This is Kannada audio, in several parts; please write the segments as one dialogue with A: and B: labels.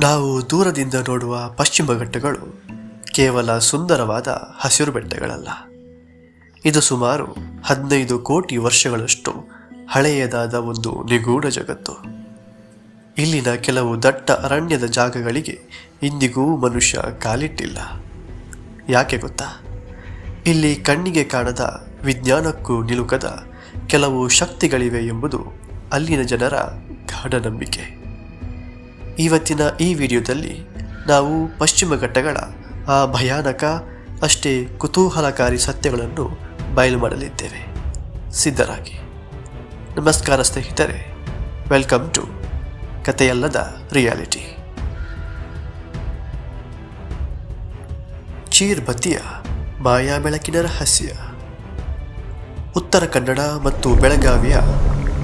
A: ನಾವು ದೂರದಿಂದ ನೋಡುವ ಪಶ್ಚಿಮ ಘಟ್ಟಗಳು ಕೇವಲ ಸುಂದರವಾದ ಹಸಿರು ಬೆಟ್ಟಗಳಲ್ಲ. ಇದು ಸುಮಾರು ಹದಿನೈದು ಕೋಟಿ ವರ್ಷಗಳಷ್ಟು ಹಳೆಯದಾದ ಒಂದು ನಿಗೂಢ ಜಗತ್ತು. ಇಲ್ಲಿನ ಕೆಲವು ದಟ್ಟ ಅರಣ್ಯದ ಜಾಗಗಳಿಗೆ ಇಂದಿಗೂ ಮನುಷ್ಯ ಕಾಲಿಟ್ಟಿಲ್ಲ. ಯಾಕೆ ಗೊತ್ತಾ? ಇಲ್ಲಿ ಕಣ್ಣಿಗೆ ಕಾಣದ ವಿಜ್ಞಾನಕ್ಕೂ ನಿಲುಕದ ಕೆಲವು ಶಕ್ತಿಗಳಿವೆ ಎಂಬುದು ಅಲ್ಲಿನ ಜನರ ಗಾಢ ನಂಬಿಕೆ ಇವತ್ತಿನ ಈ ವಿಡಿಯೋದಲ್ಲಿ ನಾವು ಪಶ್ಚಿಮ ಘಟ್ಟಗಳ ಆ ಭಯಾನಕ, ಅಷ್ಟೇ ಕುತೂಹಲಕಾರಿ ಸತ್ಯಗಳನ್ನು ಬಯಲು ಮಾಡಲಿದ್ದೇವೆ. ಸಿದ್ಧರಾಗಿ. ನಮಸ್ಕಾರ ಸ್ನೇಹಿತರೆ. ವೆಲ್ಕಮ್ ಟು ಕಥೆಯಲ್ಲದ ರಿಯಾಲಿಟಿ. ಚೀರ್ಬತಿಯ ಮಾಯಾ ಬೆಳಕಿನ ರಹಸ್ಯ. ಉತ್ತರ ಕನ್ನಡ ಮತ್ತು ಬೆಳಗಾವಿಯ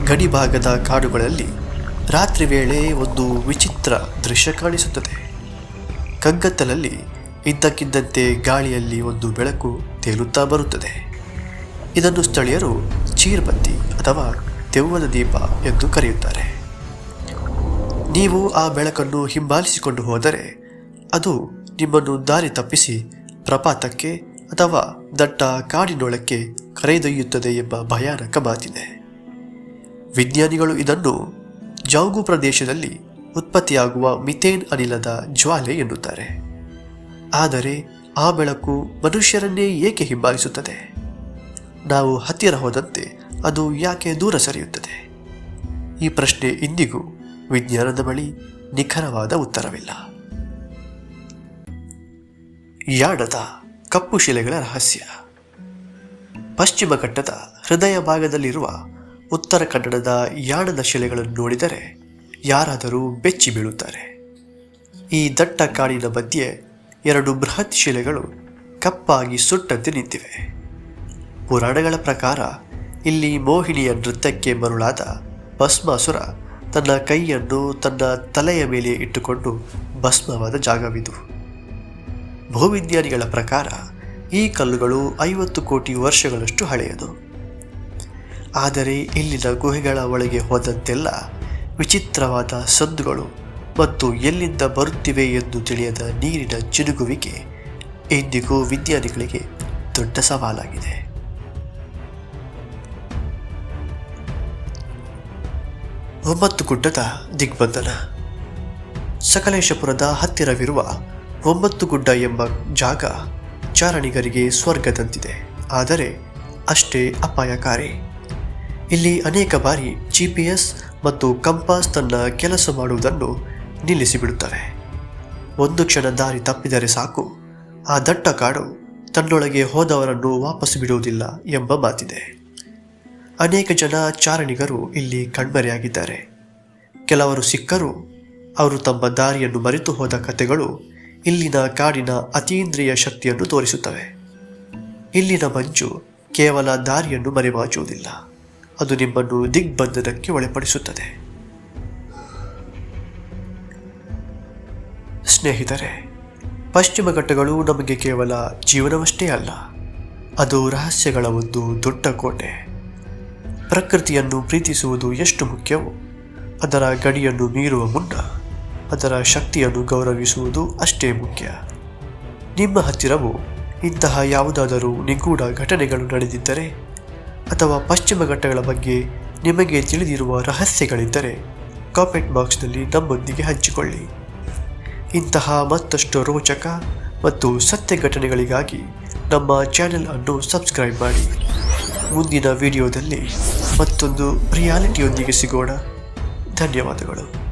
A: ಗಡಿಭಾಗದ ಕಾಡುಗಳಲ್ಲಿ ರಾತ್ರಿ ವೇಳೆ ಒಂದು ವಿಚಿತ್ರ ದೃಶ್ಯ ಕಾಣಿಸುತ್ತದೆ. ಕಗ್ಗತ್ತಲಲ್ಲಿ ಇದ್ದಕ್ಕಿದ್ದಂತೆ ಗಾಳಿಯಲ್ಲಿ ಒಂದು ಬೆಳಕು ತೇಲುತ್ತಾ ಬರುತ್ತದೆ. ಇದನ್ನು ಸ್ಥಳೀಯರು ಚೀರ್ಬತ್ತಿ ಅಥವಾ ದೆವ್ವದ ದೀಪ ಎಂದು ಕರೆಯುತ್ತಾರೆ. ನೀವು ಆ ಬೆಳಕನ್ನು ಹಿಂಬಾಲಿಸಿಕೊಂಡು ಹೋದರೆ ಅದು ನಿಮ್ಮನ್ನು ದಾರಿ ತಪ್ಪಿಸಿ ಪ್ರಪಾತಕ್ಕೆ ಅಥವಾ ದಟ್ಟ ಕಾಡಿನೊಳಕ್ಕೆ ಕರೆದೊಯ್ಯುತ್ತದೆ ಎಂಬ ಭಯಾನಕ ಮಾತಿದೆ. ವಿಜ್ಞಾನಿಗಳು ಇದನ್ನು ಜೌಗು ಪ್ರದೇಶದಲ್ಲಿ ಉತ್ಪತ್ತಿಯಾಗುವ ಮಿಥೇನ್ ಅನಿಲದ ಜ್ವಾಲೆ ಎನ್ನುತ್ತಾರೆ. ಆದರೆ ಆ ಬೆಳಕು ಮನುಷ್ಯರನ್ನೇ ಏಕೆ ಹಿಂಬಾಲಿಸುತ್ತದೆ? ನಾವು ಹತ್ತಿರ ಹೋದಂತೆ ಅದು ಯಾಕೆ ದೂರ ಸರಿಯುತ್ತದೆ? ಈ ಪ್ರಶ್ನೆ ಇಂದಿಗೂ ವಿಜ್ಞಾನದ ಬಳಿ ನಿಖರವಾದ ಉತ್ತರವಿಲ್ಲ. ಯಾಡದ ಕಪ್ಪು ಶಿಲೆಗಳ ರಹಸ್ಯ. ಪಶ್ಚಿಮ ಘಟ್ಟದ ಹೃದಯ ಭಾಗದಲ್ಲಿರುವ ಉತ್ತರ ಕನ್ನಡದ ಯಾಣದ ಶಿಲೆಗಳನ್ನು ನೋಡಿದರೆ ಯಾರಾದರೂ ಬೆಚ್ಚಿ ಬೀಳುತ್ತಾರೆ. ಈ ದಟ್ಟ ಕಾಡಿನ ಮಧ್ಯೆ ಎರಡು ಬೃಹತ್ ಶಿಲೆಗಳು ಕಪ್ಪಾಗಿ ಸುಟ್ಟಂತೆ ನಿಂತಿವೆ. ಪುರಾಣಗಳ ಪ್ರಕಾರ ಇಲ್ಲಿ ಮೋಹಿನಿಯ ನೃತ್ಯಕ್ಕೆ ಮರುಳಾದ ಭಸ್ಮಾಸುರ ತನ್ನ ಕೈಯನ್ನು ತನ್ನ ತಲೆಯ ಮೇಲೆ ಇಟ್ಟುಕೊಂಡು ಭಸ್ಮವಾದ ಜಾಗವಿದು. ಭೂವಿಜ್ಞಾನಿಗಳ ಪ್ರಕಾರ ಈ ಕಲ್ಲುಗಳು ಐವತ್ತು ಕೋಟಿ ವರ್ಷಗಳಷ್ಟು ಹಳೆಯದು. ಆದರೆ ಇಲ್ಲಿನ ಗುಹೆಗಳ ಒಳಗೆ ಹೋದಂತೆಲ್ಲ ವಿಚಿತ್ರವಾದ ಸದ್ದುಗಳು ಮತ್ತು ಎಲ್ಲಿಂದ ಬರುತ್ತಿವೆ ಎಂದು ತಿಳಿಯದ ನೀರಿನ ಚಿನುಗುವಿಕೆ ಇಂದಿಗೂ ವಿಜ್ಞಾನಿಗಳಿಗೆ ದೊಡ್ಡ ಸವಾಲಾಗಿದೆ. ಒಂಬತ್ತು ಗುಡ್ಡದ ದಿಗ್ಬಂಧನ. ಸಕಲೇಶಪುರದ ಹತ್ತಿರವಿರುವ ಒಂಬತ್ತು ಗುಡ್ಡ ಎಂಬ ಜಾಗ ಚಾರಣಿಗರಿಗೆ ಸ್ವರ್ಗದಂತಿದೆ. ಆದರೆ ಅಷ್ಟೇ ಅಪಾಯಕಾರಿ. ಇಲ್ಲಿ ಅನೇಕ ಬಾರಿ ಜಿ ಪಿ ಎಸ್ ಮತ್ತು ಕಂಪಾಸ್ ತನ್ನ ಕೆಲಸ ಮಾಡುವುದನ್ನು ನಿಲ್ಲಿಸಿಬಿಡುತ್ತವೆ. ಒಂದು ಕ್ಷಣ ದಾರಿ ತಪ್ಪಿದರೆ ಸಾಕು. ಆ ದಟ್ಟ ಕಾಡು ತನ್ನೊಳಗೆ ಹೋದವರನ್ನು ವಾಪಸ್ ಬಿಡುವುದಿಲ್ಲ ಎಂಬ ಮಾತಿದೆ. ಅನೇಕ ಜನ ಚಾರಣಿಗರು ಇಲ್ಲಿ ಕಣ್ಮರೆಯಾಗಿದ್ದಾರೆ. ಕೆಲವರು ಸಿಕ್ಕರು, ಅವರು ತಮ್ಮ ದಾರಿಯನ್ನು ಮರೆತು ಹೋದ ಕಥೆಗಳು ಇಲ್ಲಿನ ಕಾಡಿನ ಅತೀಂದ್ರಿಯ ಶಕ್ತಿಯನ್ನು ತೋರಿಸುತ್ತವೆ. ಇಲ್ಲಿನ ಮಂಜು ಕೇವಲ ದಾರಿಯನ್ನು ಮರೆಮಾಚುವುದಿಲ್ಲ. ಅದು ನಿಮ್ಮನ್ನು ದಿಗ್ಬಂಧನಕ್ಕೆ ಒಳಪಡಿಸುತ್ತದೆ. ಸ್ನೇಹಿತರೆ, ಪಶ್ಚಿಮ ಘಟ್ಟಗಳು ನಮಗೆ ಕೇವಲ ಜೀವನವಷ್ಟೇ ಅಲ್ಲ, ಅದು ರಹಸ್ಯಗಳ ಒಂದು ದೊಡ್ಡ ಕೋಟೆ. ಪ್ರಕೃತಿಯನ್ನು ಪ್ರೀತಿಸುವುದು ಎಷ್ಟು ಮುಖ್ಯವೋ, ಅದರ ಗಡಿಯನ್ನು ಮೀರುವ ಮುನ್ನ ಅದರ ಶಕ್ತಿಯನ್ನು ಗೌರವಿಸುವುದು ಅಷ್ಟೇ ಮುಖ್ಯ. ನಿಮ್ಮ ಹತ್ತಿರವು ಇಂತಹ ಯಾವುದಾದರೂ ನಿಗೂಢ ಘಟನೆಗಳು ನಡೆದಿದ್ದರೆ ಅಥವಾ ಪಶ್ಚಿಮ ಘಟ್ಟಗಳ ಬಗ್ಗೆ ನಿಮಗೆ ತಿಳಿದಿರುವ ರಹಸ್ಯಗಳಿದ್ದರೆ ಕಾಮೆಂಟ್ ಬಾಕ್ಸ್ನಲ್ಲಿ ನಮ್ಮೊಂದಿಗೆ ಹಂಚಿಕೊಳ್ಳಿ. ಇಂತಹ ಮತ್ತಷ್ಟು ರೋಚಕ ಮತ್ತು ಸತ್ಯ ಘಟನೆಗಳಿಗಾಗಿ ನಮ್ಮ ಚಾನೆಲ್ ಅನ್ನು ಸಬ್ಸ್ಕ್ರೈಬ್ ಮಾಡಿ. ಮುಂದಿನ ವಿಡಿಯೋದಲ್ಲಿ ಮತ್ತೊಂದು ರಿಯಾಲಿಟಿಯೊಂದಿಗೆ ಸಿಗೋಣ. ಧನ್ಯವಾದಗಳು.